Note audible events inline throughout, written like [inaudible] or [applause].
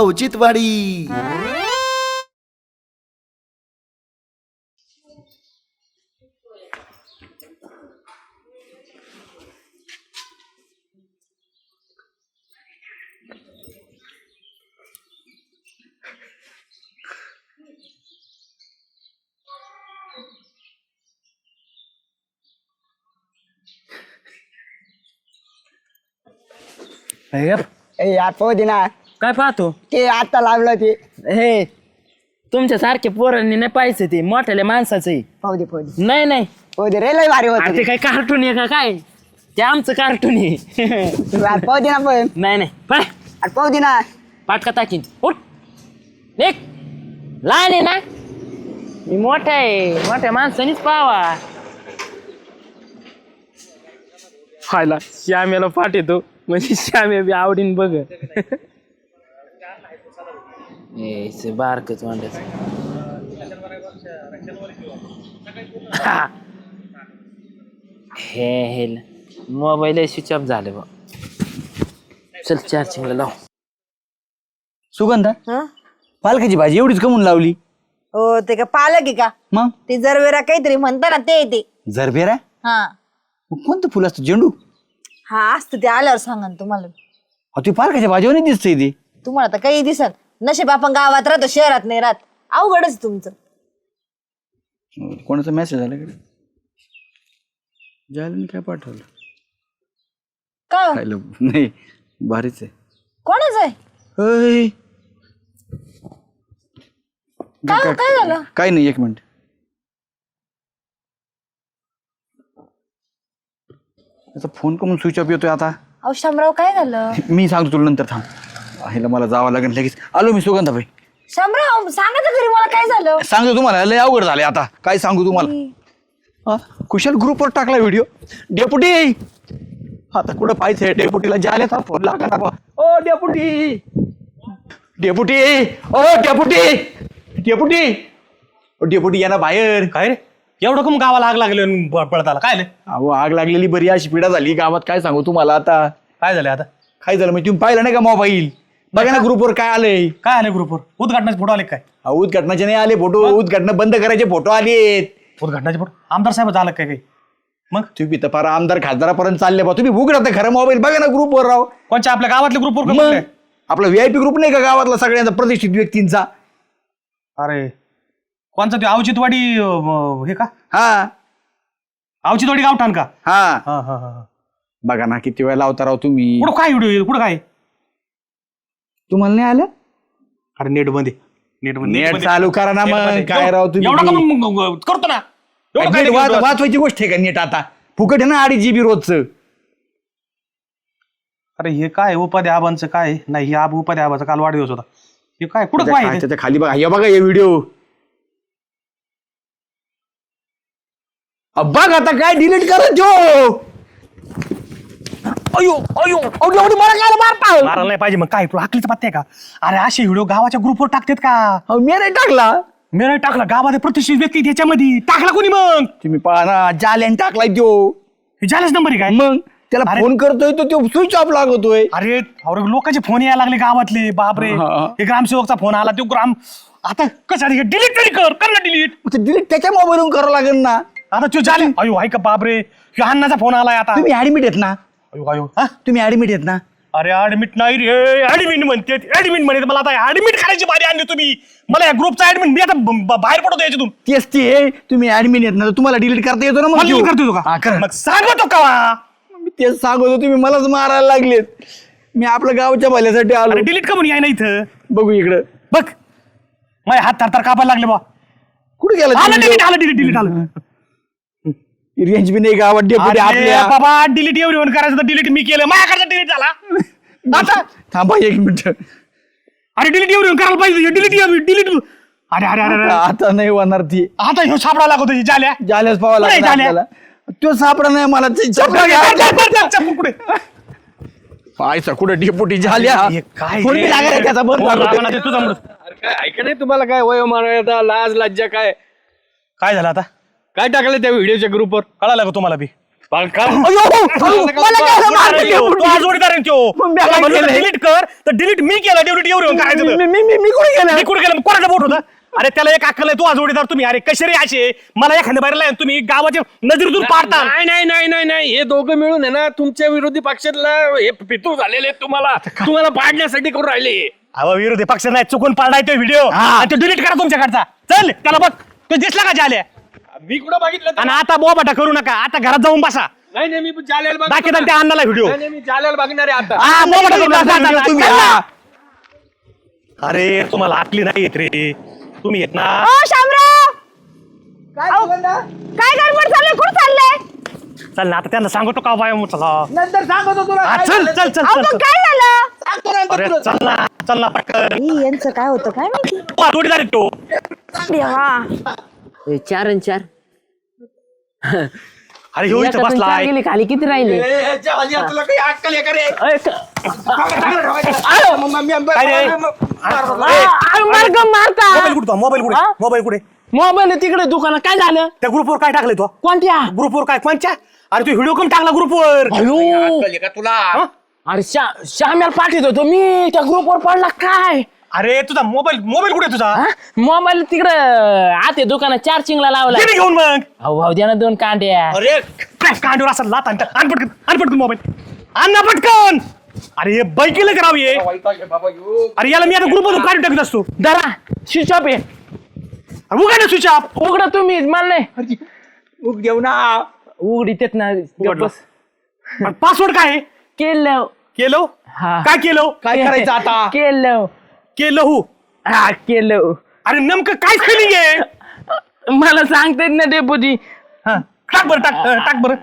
औचित्यवाडी ए यार पाहू दे ना काय पाहतो? ते आता लावलं ते. हे तुमच्या सारखे पोरांनी नाही पाहायचं ते मोठ्याल्या माणसाचं पाहू दे पाहू दे. नाही नाही. पाहू दे रे लय भारी अरे होत ते. काय कार्टून आहे का काय? ते आमचं कार्टून आहे. पाहू दे ना पण. नाही नाही. पळ. अरे पाहू दे ना. पाटका टाकीन. उठ. देख लहान आहे ना? मी मोठा आहे. मोठ्या माणसानीच पावा हायला श्यामेला पाठ येतो. म्हणजे श्यामे बी आवडीन बघ. ए बारकच वांड्याच हे हे मोबाईल स्विच ऑफ झाले बा चल चार्जिंगला लाव. सुगंधा? हं? पालकाची भाजी एवढीच कमून लावली. हो ते का पालक आहे का? मग? ते जरवेरा काहीतरी म्हणता ना ते ते. जरबेरा? हा. मग कोणतं फुल असतं? झेंडू? हा असतं ते आल्यावर सांगा ना तुम्हाला. अहो ते पालकाच्या भाजीवर नाही दिसतंय ते. तुम्हाला तर काही दिसल नशीब आपण गावात राहतो शहरात नाही राहत. अवघडच तुमचं. कोणाचा मेसेज आला कडे जायला काय पाठवलं? का? खायला नाही भारीच आहे. कोणाच आहे? अय. काय काय झालं? काय नाही एक मिनिट. त्याचा फोन कमून स्विच ऑफ येतोय आता. अहो शामराव काय झालं? मी सांगतो तुला नंतर थांब. आहे मला जावं लागेल लगेच. आलो मी सुगंधाबाई. शामराव सांगा तर घरी मला काय झालं? सांगतो तुम्हाला लय अवघड झाले आता. काय सांगू तुम्हाला? हा, कुशल ग्रुपवर टाकला व्हिडिओ डेपुटी! आता कुठं पाहिजे डेपुटीला जायला फोन लागा ना. ओ डेपुटी! डेपुटी! ओ डेपुटी! डेपुटी! ओ डेपुटी या ना बाहेर. काय रे? एवढं कम गावाला आग लागली आणि प- पळत आला काय रे? अहो आग लागलेली बरी अशी पिढा झाली. गावात काय सांगू तुम्हाला आता? काय झालं आता? काय झालं? म्हणजे तुम्ही पाहिलं नाही का मोबाईल बघा ना ग्रुपवर काय आलंय. काय आले ग्रुपवर उद्घाटनाचे फोटो आले काय? अहो, उद्घाटनाचे नाही आले फोटो उद्घाटन बंद करायचे फोटो आलेत. उद्घाटनाचे फोटो आमदार साहेब झालं काय काही? मग? तुम्ही तर फार आमदार खासदारापर्यंत चालले बा. तुम्ही भूक राहता खरं मोबाईल बघा ना ग्रुपवर राव. कोणच्या? आपल्या गावातल्या ग्रुपवर मग? आपला व्हीआयपी ग्रुप नाही का गावातला सगळ्यांचा प्रतिष्ठित व्यक्तींचा? अरे. कोणचा ते? अवचितवाडी अं, हे का? हा. अवचितवाडी गावठाण का? हा. हा हा हा बघा ना किती वेळा लावता राव तुम्ही. कुठं काय व्हिडिओ कुठं काय? तुम्हाला नाही आलं? अरे नेटमध्ये नेट नेट चालू करा ना मग. काय राव तुम्ही? एवढं का मग- मग- मग करतो ना. एवढं काय नेट नाही वाच- करतो? वाचवायची गोष्ट आहे का नेट आता? फुकट आहे ना अडीच जीबी रोजचं. अरे हे काय उपाध्या आबांचं काय नाही हे आब उपाध्या आबाचा काल वाढदिवस होता. हे काय? कुठं काय त्याच्याखाली बघा. हे बघा हे व्हिडिओ बघ आता काय डिलीट करत जो अयो अयो अयो एवढी मला काय मारता मारायला नाही पाहिजे मग. काय तुला हाकलीचं पत्ते का? अरे असे व्हिडिओ गावाच्या ग्रुपवर टाकतात का? अहो, मी नाही टाकला. मी नाही टाकला. गावात प्रतिष्ठित व्यक्ती त्याच्यामध्ये. टाकला कोणी मग? तुम्ही पहा ना जाल्यान टाकलाय तो हे झालंच नंबर आहे काय? मग त्याला अरे- फोन करतोय तो तो स्विच ऑफ लागतोय. अरे अरे लोकांचे फोन यायला लागले गावातले. बापरे. हा, हा. हे ग्रामसेवकचा फोन आला तो ग्राम आता कसं डिलीट तरी कर. कर ना डिलीट डिलीट त्याच्या मोबाईलवरून करावं लागेल ना. आता तू झाले अयो ऐका बापरे. ह्यो अण्णाचा फोन आलाय आता. तुम्ही ऍडमिट आहेत ना. अयो अयो. हा? तुम्ही ऍडमिट आहेत ना? अरे ऍडमिट नाही रे. ऍडमिट म्हणते ऍडमिट म्हणते. मला आता ऍडमिट करायची बारी आणली तुम्ही. मला या ग्रुपचा ऍडमिट मी आता ब- ब- बाहेर पडतो याच्यातून. तेच ते. तुम्ही ऍडमिट आहेत ना तर तुम्हाला डिलीट करता येतो ना मग मला करतो हा, का? करा. मग सांगतो का? मी तेच सांगतो तुम्ही मलाच मारायला लागलेत. मी आपल्या गावच्या भल्यासाठी आलो. अरे डिलीट का म्हणून याय ना इथं. बघू इकडं. बग माझे हात थरथर कापायला लागले बा. कुठे गेला आलं डिलीट आलं डिलीट डिलीट आलं. रेंज बी नाही गावात डेपुटी अरे आपल्या. बाबा डिलीट एवढी करायचं तर डिलीट मी केलं. माझ्याकडचं डिलीट झाला. आता थांबा एक मिनिट. अरे डिलीट एवढी करायला पाहिजे. डिलीट डिलीट अरे अरे अरे अरे. आता नाही होणार ती. आता ह्यो सापडा लागतो त्याची जाल्या. जाल्यास पाहावं कुठे लागेल? आपल्याला. तो सापडा नाही मला ते कुठे? पायचा कुठे डेपुटी झाल्या हे काय रे? त्याचा तुझा. ऐका नाही तुम्हाला काय वय मारायला लाज लज्जा काय? काय झालं आता? काय टाकलं त्या व्हिडिओच्या ग्रुपवर कळालं का तुम्हाला बी? पण का- अयो, अयो, मला काय असं मारलं जोडीदार आहे तो, हा आहे. मग मी म्हणलं? डिलीट कर तर डिलीट मी केलं. डिलीट एवढं करायचं तर. मी मी मी मी कुठे गेलो? मी कुठे गेलं? मग कोणाचा बोट होता? अरे त्याला एक अक्कल आहे तू हा जोडीदार तुम्ही. अरे कसे रे असे? मला एखाद्या बाहेर तुम्ही गावाच्या नजरेतून पाडता नाही नाही नाही नाही नाही. हे दोघं मिळून आहे ना तुमच्या विरोधी पक्षातला हे पितूर झालेले आहेत तुम्हाला. तुम्हाला पाडण्यासाठी करून राहिले. अहो विरोधी पक्ष नाही चुकून पाडलाय तो व्हिडिओ आणि तो डिलीट करा तुमच्याकडचा. चल त्याला बघ. तो दिसला का जाल्या मी कुठं बघितलं? आणि आता बोबाटा करू नका. आता घरात जाऊन बसा. नाही नाही मी जालेल दाखवता त्या अन्नाला व्हिडिओ. नाही नाही, मी जालेल बघणार आहे आता. हा बोबाटा करू नका. तुम्ही, हा. अरे तुम्हाला आटली नाही येत रे. तुम्ही येत ना. ओ शामराव! काय गडबड चाललंय? कुठं चाललंय? चल ना आता त्यांना सांगतो का बाय चला नंतर सांगतो तुला. हा, काय चल झालं. चल चल अहो चल पण. काय झालं? सांगतो नंतर अरे तुला. चल ना चल ना पटकन. ई, यांचं काय होतं काय माहिती? जोडीदार आहे तो. देवा चार आणि चार. अरे ह्यो इथं चार बसलाय. गेले खाली किती राहिले? तुला काही अक्कल आहे का रे? अय, क- काय रे? मार्ग मारता मोबाईल कुठे मोबाईल कुठे? हा? मोबाईल कुठे? मोबाईल आहे तिकडे दुकानात. काय झालं? त्या ग्रुपवर काय टाकलंय तो? कोणत्या? ग्रुपवर काय? कोणच्या? अरे तू व्हिडिओ कम टाकला ग्रुपवर अयो. अक्कल आहे का तुला? अरे श्या श्याम्याला पाठवत होतो मी. त्या ग्रुपवर पडला काय? अरे तुझा मोबाईल मोबाईल कुठे तुझा? मोबाईल तिकडं आते दुकानात चार्जिंगला लावला ना घेऊन मग. अहो भाऊ द्या ना दोन कांड्या. अरे काय कांडूर असा लात आणता. आण पटकन आण पटकन मोबाईल. आण ना पटकन. अरे हे बैकीला करावं हे. अरे याला मी आता ग्रुपमधून काढून टाकत असतो. दरा स्विच ऑफ आहे उघड ना स्विच ऑफ उघडा तुम्ही मला नाही. उग देऊ ना. उघडी तेच ना उघडलं. पासवर्ड काय आहे? केलं. केलो? हा. काय केलो? काय करायचं आता? केलं. केलं हो हा केलं अरे नेमकं काय स्पेलिंग आहे? मला सांगता येत ना डेपुटी हा, टाक बरं टाक अं, टाक बरं.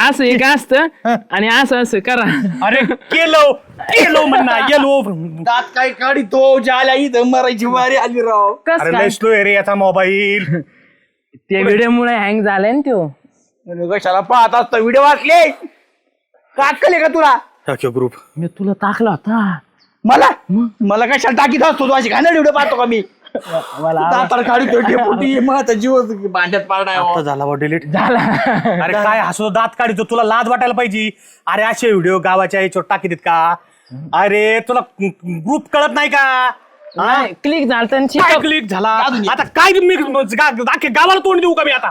असं एक असतं आणि असं असं करा. अरे केलो केलो म्हणा येलो. दात काय काढितो जाल्या इथं मरायची वारी आली राव. कस अरे काय? लय स्लो आहे रे याचा मोबाईल ते व्हिडिओ मुळे हँग झालाय ना तो कशाला पाहत असतो व्हिडिओ वाचले? का अक्कल आहे का तुला ग्रुप मी तुला टाकला होता. मला? मला कशाला टाकीत असतो? तू अशी घाणेरडी व्हिडिओ पाहतो का मी? दातार काढितो डेपुटी माझा जीव भांड्यात पाडणार आता झाला बा डिलीट झाला. अरे काय हसू दात काढितो तुला लाज वाटायला पाहिजे. अरे असे व्हिडिओ गावाच्या याच्यावर टाकी देत का? अरे तुला ग्रुप कळत नाही का? क्लिक झालं काय शिकव क्लिक झाला आता काय मी गावाला तोंड देऊ का मी आता?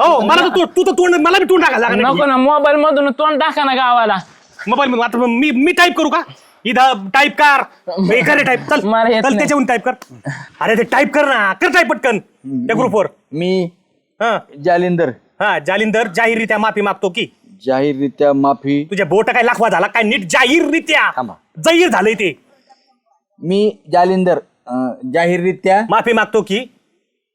हो मला तर तू- तू तर तोंड मला बी तोंड टाकायला नको ना मोबाईल मधून तोंड टाका ना गावाला. मोबाईल आता मी मी टाईप करू का? इथं टाईप कर. [laughs] हे कर टाईप चल मला येत चल नाही. त्याच्यावरून टाईप कर. अरे ते टाईप कर ना. कर टाईप पटकन. त्या ग्रुपवर मी हा. जालिंदर. हा जालिंदर जाहीररित्या माफी मागतो की. जाहीररित्या माफी. तुझ्या बोट काय लाखवा झाला काय नीट जाहीररित्या. थांबा. जाहीर झालंय ते. मी जालिंदर अं, जाहीररित्या माफी मागतो की.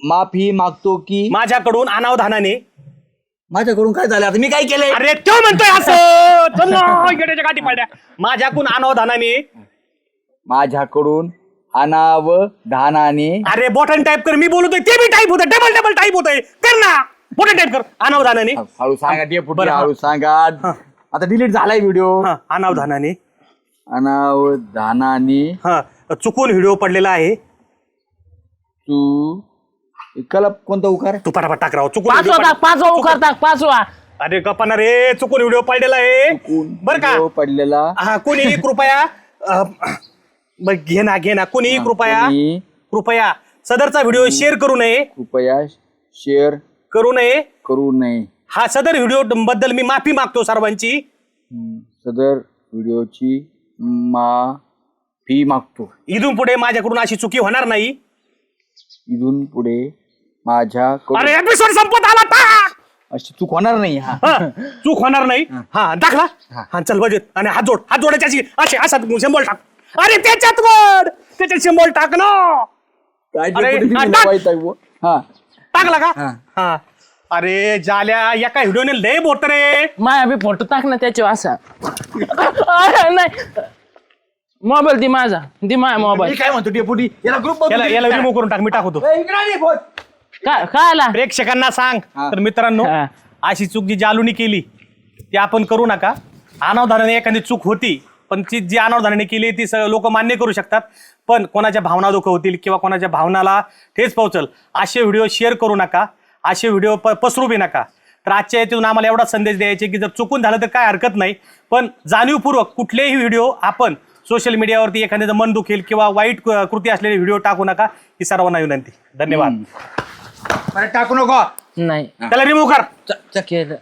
माफी मागतो की. माझ्याकडून अनावधानाने माझ्याकडून काय झालं? आता मी काय केलंय? अरे तो म्हणतोय असं. [laughs] चल ना, येड्याच्या गाठी पाड्या. माझ्याकडून अनावधानाने माझ्याकडून अनावधानाने अरे बॉटन टाईप कर मी बोलतोय ते बी टाईप होतंय डबल डबल टाईप होतंय. कर ना. बॉटन टाईप कर अनावधानाने हळू सांगा डेपुटी बरं, हा. हळू सांगा. आता डिलीट झालाय व्हिडिओ हा अनावधानाने अनावधानाने हा चुकून व्हिडिओ पडलेला आहे. तू कला कोणता उकार तू पटापट टाक राव चुकून पाचवा video टाक पड- पाचवा उखार टाक पाचवा. अरे गप्पा रे चुकून व्हिडिओ पडलेला आहे. बर का? पडलेला. हा कोणी? कृपया. अ, बर घे ना घे ना. कोणी? कृपया. कोणी? कृपया. सदरचा व्हिडिओ शेअर करू नये. कृपया शेअर करू नये. करू नये. हा सदर व्हिडिओ बद्दल मी माफी मागतो सर्वांची. हम्म, सदर व्हिडिओची माफी मागतो. इथून पुढे माझ्याकडून अशी चुकी होणार नाही. इथून पुढे माझ्याकडून अरे एपिसोड संपत आला अशी चूक होणार नाही हा. हा, चूक होणार नाही? हा. दाखला. हा. चल बजेट आणि हात जोड हात जोडायची अशी असे असा शंभर टाक. अरे त्याच्यात वर त्याच्यात शंभर टाक ना! काय अरे, हा. वाईट आहे बुवा. हा. टाकला का? हा. हा. अरे जाल्या एका व्हिडिओने लय बोट रे. माया बी फोटो टाक ना त्याच्यावर असा. अरे, नाही. मोबाईल दी माझा. दी माया मी मोबाईल काय म्हणतो डेपुटी याला ग्रुप याला याला रिमूव्ह करून टाक मी टाकतो. आला प्रेक्षकांना सांग. तर मित्रांनो अशी चूक जी जालूनी केली ती आपण करू नका. अनावधानाने एखादी चूक होती पण ती जी अनावधानाने केली ती सगळं लोक मान्य करू शकतात. पण कोणाच्या भावना दुःख होतील किंवा कोणाच्या भावनाला ठेच पोहोचल असे व्हिडिओ शेअर करू नका. असे व्हिडिओ प पसरू बी नका. तर आजच्या यातून आम्हाला एवढा संदेश द्यायचा की जर चुकून झालं तर काय हरकत नाही. पण जाणीवपूर्वक कुठलेही व्हिडिओ आपण सोशल मीडियावरती एखाद्याचं मन दुखेल किंवा वाईट कृती असलेले व्हिडिओ टाकू नका. ही सर्वांना विनंती. धन्यवाद. अरे टाकू नको. नाही. त्याला रिमूव्ह कर. केलं